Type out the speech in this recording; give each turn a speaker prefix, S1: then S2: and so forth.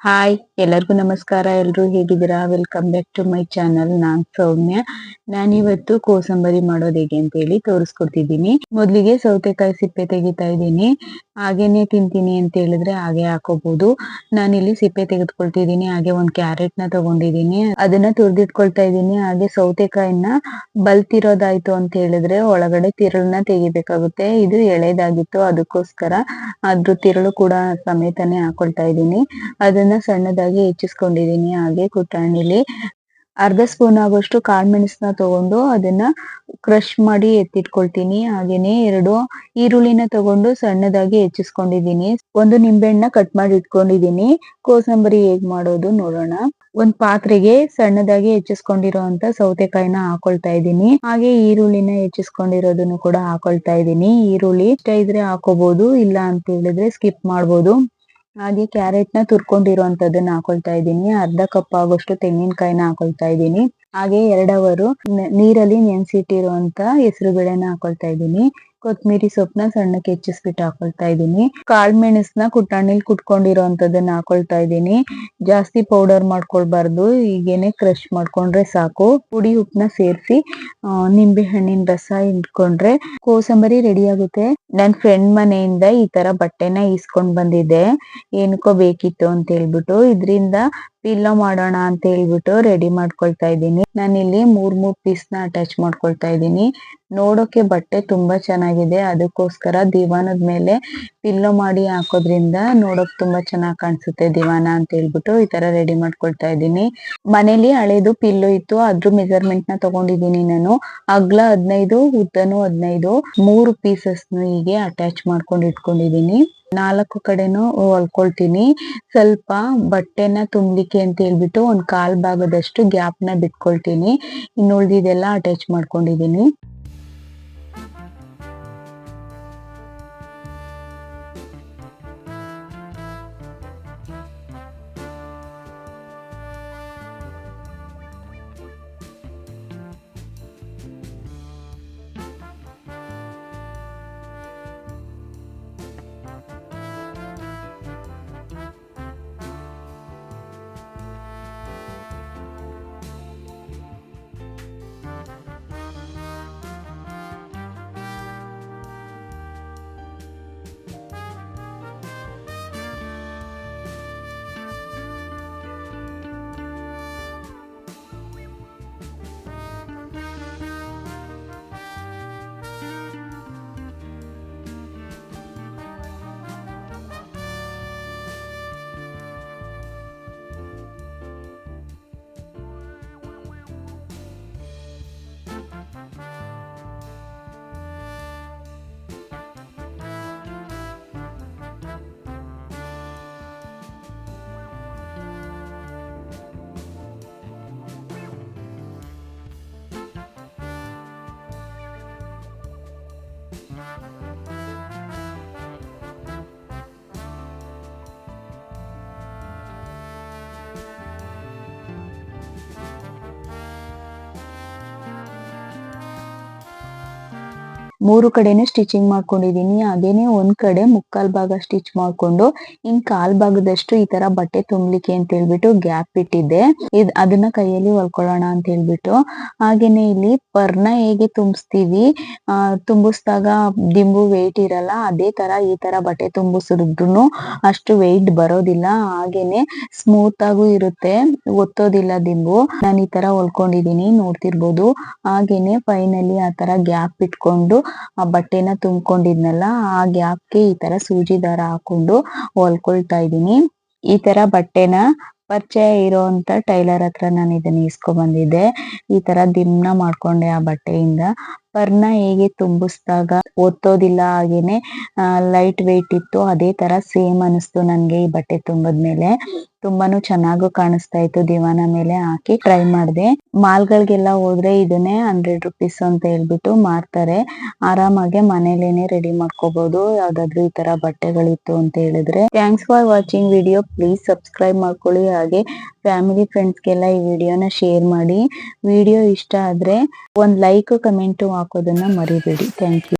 S1: Hi ಎಲ್ಲರಿಗೂ ನಮಸ್ಕಾರ. ಎಲ್ರು ಹೇಗಿದ್ದೀರಾ? Welcome back to my channel ನಾನ್ ಸೌಮ್ಯ. ನಾನಿವತ್ತು ಕೋಸಂಬರಿ ಮಾಡೋದು ಹೇಗೆ ಅಂತ ಹೇಳಿ ತೋರಿಸ್ಕೊಡ್ತಿದ್ದೀನಿ. ಮೊದ್ಲಿಗೆ ಸೌತೆಕಾಯಿ ಸಿಪ್ಪೆ ತೆಗಿತಾ ಇದ್ದೀನಿ. ಹಾಗೇನೆ ತಿಂತೀನಿ ಅಂತ ಹೇಳಿದ್ರೆ ಹಾಗೆ ಹಾಕೋಬಹುದು ನಾನಿಲ್ಲಿ ಸಿಪ್ಪೆ ತೆಗೆದುಕೊಳ್ತಿದ್ದೀನಿ. ಹಾಗೆ ಒಂದ್ ಕ್ಯಾರೆಟ್ನ ತಗೊಂಡಿದ್ದೀನಿ. ಅದನ್ನ ತುರ್ದಿಟ್ಕೊಳ್ತಾ ಇದ್ದೀನಿ. ಹಾಗೆ ಸೌತೆಕಾಯಿನ ಬಲ್ತಿರೋದಾಯ್ತು ಅಂತ ಹೇಳಿದ್ರೆ ಒಳಗಡೆ ತಿರುಳನ್ನ ತೆಗಿಬೇಕಾಗುತ್ತೆ. ಇದು ಎಳೆದಾಗಿತ್ತು. ಅದಕ್ಕೋಸ್ಕರ ಅದ್ರ ತಿರುಳು ಕೂಡ ಸಮೇತನೇ ಹಾಕೊಳ್ತಾ ಇದ್ದೀನಿ. ಅದನ್ನ ಸಣ್ಣದಾಗಿ ಹೆಚ್ಚಿಸ್ಕೊಂಡಿದೀನಿ ಹಾಗೆ ಕುಟಾಣಿಲಿ ಅರ್ಧ ಸ್ಪೂನ್ ಆಗುವಷ್ಟು ಕಾಳ್ಮೆಣಸನ್ನ ತಗೊಂಡು ಅದನ್ನ ಕ್ರಷ್ ಮಾಡಿ ಎತ್ತಿಟ್ಕೊಳ್ತೀನಿ. ಹಾಗೇನೆ ಎರಡು ಈರುಳ್ಳಿನ ತಗೊಂಡು ಸಣ್ಣದಾಗಿ ಹೆಚ್ಚಿಸ್ಕೊಂಡಿದೀನಿ ಒಂದು ನಿಂಬೆಹಣ್ಣ ಕಟ್ ಮಾಡಿ ಇಟ್ಕೊಂಡಿದ್ದೀನಿ. ಕೋಸಂಬರಿ ಹೇಗ್ ಮಾಡೋದು ನೋಡೋಣ. ಒಂದ್ ಪಾತ್ರೆಗೆ ಸಣ್ಣದಾಗಿ ಹೆಚ್ಚಿಸ್ಕೊಂಡಿರುವಂತ ಸೌತೆಕಾಯಿನ ಹಾಕೊಳ್ತಾ ಇದ್ದೀನಿ. ಹಾಗೆ ಈರುಳ್ಳಿನ ಹೆಚ್ಚಿಸ್ಕೊಂಡಿರೋದನ್ನು ಕೂಡ ಹಾಕೊಳ್ತಾ ಇದ್ದೀನಿ. ಈರುಳ್ಳಿ ಇಷ್ಟ ಇದ್ರೆ ಹಾಕೋಬಹುದು ಇಲ್ಲ ಅಂತ ಹೇಳಿದ್ರೆ ಸ್ಕಿಪ್ ಮಾಡ್ಬೋದು. ಹಾಗೆ ಕ್ಯಾರೆಟ್ನ ತುರ್ಕೊಂಡಿರುವಂತದನ್ನ ಹಾಕೊಳ್ತಾ ಇದ್ದೀನಿ. ಅರ್ಧ ಕಪ್ ಆಗೋಷ್ಟು ತೆಂಗಿನಕಾಯಿನ ಹಾಕೊಳ್ತಾ ಇದ್ದೀನಿ. ಹಾಗೆ ಎರಡವರು ನೀರಲ್ಲಿ ನೆನ್ಸಿಟ್ಟಿರುವಂತ ಹೆಸರು ಬೇಳೆನ ಹಾಕೊಳ್ತಾ ಇದ್ದೀನಿ. ಕೊತ್ಮಿರಿ ಸೊಪ್ಪನ್ನ ಸಣ್ಣಕ್ಕೆ ಹೆಚ್ಚಿಸ್ಬಿಟ್ಟು ಹಾಕೊಳ್ತಾ ಇದ್ದೀನಿ. ಕಾಳ್ ಮೆಣಸ್ನ ಕುಟ್ಕೊಂಡಿರೋ ಕುಟ್ಕೊಂಡಿರೋಂಥದ್ದನ್ನ ಹಾಕೊಳ್ತಾ ಇದ್ದೀನಿ. ಜಾಸ್ತಿ ಪೌಡರ್ ಮಾಡ್ಕೊಳ್ಬಾರ್ದು. ಈಗೇನೆ ಕ್ರಶ್ ಮಾಡ್ಕೊಂಡ್ರೆ ಸಾಕು. ಪುಡಿ ಉಪ್ಪನ್ನ ಸೇರಿಸಿ ನಿಂಬೆ ಹಣ್ಣಿನ ರಸ ಇಟ್ಕೊಂಡ್ರೆ ಕೋಸಂಬರಿ ರೆಡಿ ಆಗುತ್ತೆ. ನನ್ ಫ್ರೆಂಡ್ ಮನೆಯಿಂದ ಈ ತರ ಬಟ್ಟೆನ ಈಸ್ಕೊಂಡ್ ಬಂದಿದ್ದೆ. ಏನಕ್ಕೋ ಬೇಕಿತ್ತು ಅಂತ ಹೇಳ್ಬಿಟ್ಟು. ಇದ್ರಿಂದ ಪಿಲ್ಲೋ ಮಾಡೋಣ ಅಂತ ಹೇಳ್ಬಿಟ್ಟು ರೆಡಿ ಮಾಡ್ಕೊಳ್ತಾ ಇದ್ದೀನಿ. ನಾನಿಲ್ಲಿ ಮೂರ್ ಮೂರ್ ಪೀಸ್ನ ಅಟ್ಯಾಚ್ ಮಾಡ್ಕೊಳ್ತಾ ಇದ್ದೀನಿ. ನೋಡೋಕೆ ಬಟ್ಟೆ ತುಂಬಾ ಚೆನ್ನಾಗಿದೆ. ಅದಕ್ಕೋಸ್ಕರ ದಿವಾನದ ಮೇಲೆ ಪಿಲ್ಲೋ ಮಾಡಿ ಹಾಕೋದ್ರಿಂದ ನೋಡೋಕ್ ತುಂಬಾ ಚೆನ್ನಾಗಿ ಕಾಣಿಸುತ್ತೆ ದಿವಾನ ಅಂತ ಹೇಳ್ಬಿಟ್ಟು ಈ ತರ ರೆಡಿ ಮಾಡ್ಕೊಳ್ತಾ ಇದ್ದೀನಿ. ಮನೇಲಿ ಹಳೇದು ಪಿಲ್ಲೋ ಇತ್ತು. ಅದ್ರ ಮೆಜರ್ಮೆಂಟ್ನ ತಗೊಂಡಿದ್ದೀನಿ ನಾನು. ಅಗ್ಲ ಹದಿನೈದು, ಉದ್ದನು ಹದಿನೈದು, ಮೂರು ಪೀಸಸ್ ಹೀಗೆ ಅಟ್ಯಾಚ್ ಮಾಡ್ಕೊಂಡು ಇಟ್ಕೊಂಡಿದ್ದೀನಿ. ನಾಲ್ಕು ಕಡೆನೂ ಹೊಲ್ಕೊಳ್ತೀನಿ. ಸ್ವಲ್ಪ ಬಟ್ಟೆನ ತುಂಬ್ಲಿಕ್ಕೆ ಅಂತ ಹೇಳ್ಬಿಟ್ಟು ಒಂದು ಕಾಲ್ ಭಾಗದಷ್ಟು ಗ್ಯಾಪ್ನ ಬಿಟ್ಕೊಳ್ತೀನಿ. ಇನ್ನು ಉಳ್ದಿದೆಲ್ಲ ಅಟ್ಯಾಚ್ ಮಾಡ್ಕೊಂಡಿದೀನಿ. Música ಮೂರು ಕಡೆನೂ ಸ್ಟಿಚಿಂಗ್ ಮಾಡ್ಕೊಂಡಿದೀನಿ ಹಾಗೇನೆ ಒಂದ್ ಕಡೆ ಮುಕ್ಕಾಲ್ ಭಾಗ ಸ್ಟಿಚ್ ಮಾಡ್ಕೊಂಡು, ಇನ್ ಕಾಲ್ ಭಾಗದಷ್ಟು ಈ ತರ ಬಟ್ಟೆ ತುಂಬ್ಲಿಕ್ಕೆ ಅಂತ ಹೇಳ್ಬಿಟ್ಟು ಗ್ಯಾಪ್ ಇಟ್ಟಿದ್ದೆ. ಇದ್ ಅದನ್ನ ಕೈಯಲ್ಲಿ ಹೊಲ್ಕೊಳ್ಳೋಣ ಅಂತ ಹೇಳ್ಬಿಟ್ಟು. ಹಾಗೇನೆ ಇಲ್ಲಿ ಪರ್ನ ಹೇಗೆ ತುಂಬಿಸ್ತೀವಿ, ಆ, ತುಂಬಿಸ್ದಾಗ ದಿಂಬು ವೆಯ್ಟ್ ಇರಲ್ಲ, ಅದೇ ತರ ಈ ತರ ಬಟ್ಟೆ ತುಂಬಿಸಿದ್ರು ಅಷ್ಟು ವೆಯ್ಟ್ ಬರೋದಿಲ್ಲ. ಹಾಗೇನೆ ಸ್ಮೂತ್ ಆಗೂ ಇರುತ್ತೆ, ಒತ್ತೋದಿಲ್ಲ ದಿಂಬು. ನಾನು ಈ ತರ ಹೊಲ್ಕೊಂಡಿದೀನಿ, ನೋಡ್ತಿರ್ಬೋದು. ಹಾಗೇನೆ ಫೈನಲಿ ಆ ತರ ಗ್ಯಾಪ್ ಇಟ್ಕೊಂಡು ಆ ಬಟ್ಟೆನ ತುಂಬಿಕೊಂಡಿದ್ನಲ್ಲ ಆ ಗ್ಯಾಪ್ಗೆ ಈ ತರ ಸೂಜಿ ದಾರ ಹಾಕೊಂಡು ಹೊಲ್ಕೊಳ್ತಾ ಇದ್ದೀನಿ. ಈ ತರ ಬಟ್ಟೆನ ಪರಿಚಯ ಇರೋಂತ ಟೈಲರ್ ಹತ್ರ ನಾನು ಇದನ್ನ ಇಸ್ಕೊಂಡ್ ಬಂದಿದ್ದೆ ಈ ತರ ದಿಮ್ನ ಮಾಡ್ಕೊಂಡೆ ಆ ಬಟ್ಟೆಯಿಂದ. ಪರ್ನ ಹೇಗೆ ತುಂಬಿಸಿದಾಗ ಒತ್ತೋದಿಲ್ಲ ಹಾಗೇನೆ ಲೈಟ್ ವೆಯ್ಟ್ ಇತ್ತು, ಅದೇ ತರ ಸೇಮ್ ಅನಿಸ್ತು ನನ್ಗೆ ಈ ಬಟ್ಟೆ ತುಂಬಿದ್ಮೇಲೆ ತುಂಬಾನು ಚೆನ್ನಾಗೂ ಕಾಣಿಸ್ತಾ ಇತ್ತು ದಿವಾನ ಮೇಲೆ ಹಾಕಿ ಟ್ರೈ ಮಾಡಿದೆ. ಮಾಲ್ಗಳಿಗೆಲ್ಲ ಹೋದ್ರೆ ಇದನ್ನೇ ಹಂಡ್ರೆಡ್ ರುಪೀಸ್ ಅಂತ ಹೇಳ್ಬಿಟ್ಟು ಮಾರ್ತಾರೆ. ಆರಾಮಾಗಿ ಮನೇಲೇನೆ ರೆಡಿ ಮಾಡ್ಕೋಬಹುದು ಯಾವ್ದಾದ್ರು ಈ ತರ ಬಟ್ಟೆಗಳಿತ್ತು ಅಂತ ಹೇಳಿದ್ರೆ. Thanks for watching video please subscribe ಮಾಡ್ಕೊಳ್ಳಿ. ಹಾಗೆ ಫ್ಯಾಮಿಲಿ ಫ್ರೆಂಡ್ಸ್ಗೆಲ್ಲ ಈ ವಿಡಿಯೋನ ಶೇರ್ ಮಾಡಿ. ವಿಡಿಯೋ ಇಷ್ಟ ಆದ್ರೆ ಒಂದು ಲೈಕ್ ಕಮೆಂಟ್ ಹಾಕೋದನ್ನ ಮರಿಬೇಡಿ. Thank you